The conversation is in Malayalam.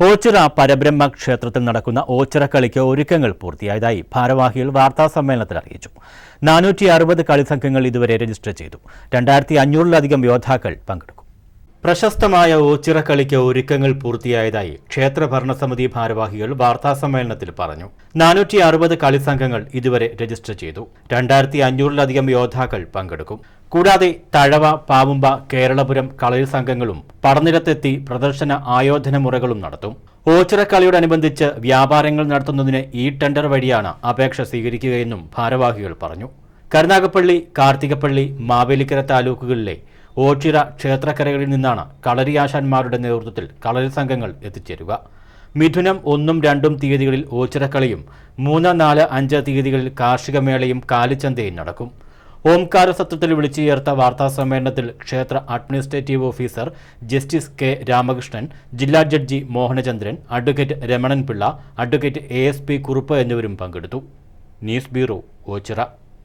ഓച്ചിറ പരബ്രഹ്മ ക്ഷേത്രത്തിൽ നടക്കുന്ന ഓച്ചിറ കളിക്ക് ഒരുക്കങ്ങൾ പൂർത്തിയായതായി ഭാരവാഹികൾ വാർത്താ സമ്മേളനത്തിൽ അറിയിച്ചു. നാനൂറ്റി അറുപത് കളിസംഘങ്ങൾ ഇതുവരെ രജിസ്റ്റർ ചെയ്തു. രണ്ടായിരത്തി അഞ്ഞൂറിലധികം യോദ്ധാക്കൾ പങ്കെടുക്കും. പ്രശസ്തമായ ഓച്ചിറ കളിക്ക് ഒരുക്കങ്ങൾ പൂർത്തിയായതായി ക്ഷേത്ര ഭരണസമിതി ഭാരവാഹികൾ വാർത്താ സമ്മേളനത്തിൽ പറഞ്ഞു. നാനൂറ്റി അറുപത് കളിസംഘങ്ങൾ ഇതുവരെ രജിസ്റ്റർ ചെയ്തു. രണ്ടായിരത്തി അഞ്ഞൂറിലധികം യോദ്ധാക്കൾ പങ്കെടുക്കും. കൂടാതെ തഴവ പാവുമ്പ കേരളപുരം കളരി സംഘങ്ങളും പടനിരത്തെത്തി പ്രദർശന ആയോധന മുറകളും നടത്തും ഓച്ചിറക്കളിയോടനുബന്ധിച്ച് വ്യാപാരങ്ങൾ നടത്തുന്നതിന് ഈ ടെൻഡർ വഴിയാണ് അപേക്ഷ സ്വീകരിക്കുകയെന്നും ഭാരവാഹികൾ പറഞ്ഞു. കരുനാഗപ്പള്ളി കാർത്തികപ്പള്ളി മാവേലിക്കര താലൂക്കുകളിലെ ഓച്ചിറ ക്ഷേത്രക്കരകളിൽ നിന്നാണ് കളരിയാശാന്മാരുടെ നേതൃത്വത്തിൽ കളരി സംഘങ്ങൾ എത്തിച്ചേരുക. മിഥുനം ഒന്നും രണ്ടും തീയതികളിൽ ഓച്ചിറക്കളിയും മൂന്ന് നാല് അഞ്ച് തീയതികളിൽ കാർഷികമേളയും കാലിച്ചന്തയും നടക്കും. ഓംകാര സത്രത്തിൽ വിളിച്ചു ചേർത്ത വാർത്താ സമ്മേളനത്തിൽ ക്ഷേത്ര administrative officer justice K Ramakrishnan ജില്ലാ judge Mohanachandran advocate Ramanan Pillai advocate A S P Kurup എന്നിവരും പങ്കെടുത്തു. News bureau Ochira.